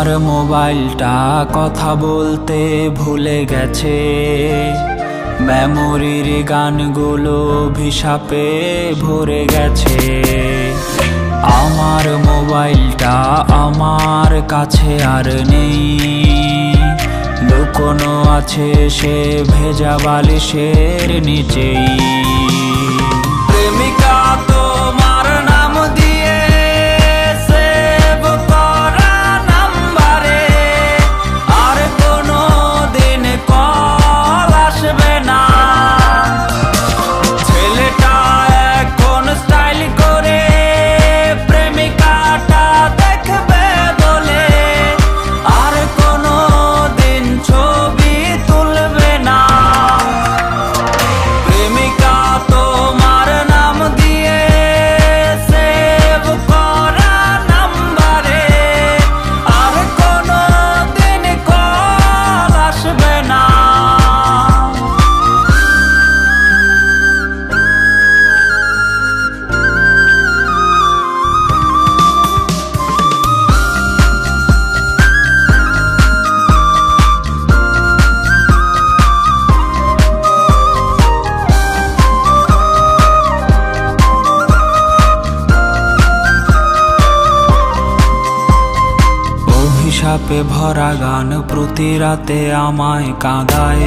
আমার মোবাইলটা কথা বলতে ভুলে গেছে। মেমোরির গানগুলো অভিশাপে ভরে গেছে। আমার মোবাইলটা আমার কাছে আর নেই। লুকোনো আছে সে ভেজা বালিশের নিচেই। অভিশাপে ভরা গান প্রতি রাতে আমায় কাঁদায়।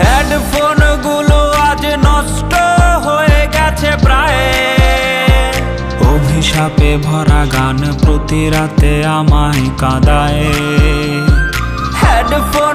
হেডফোনগুলো আজ নষ্ট হয়ে গেছে প্রায়। অভিশাপে ভরা গান প্রতি রাতে আমায় কাঁদায়। হেডফোন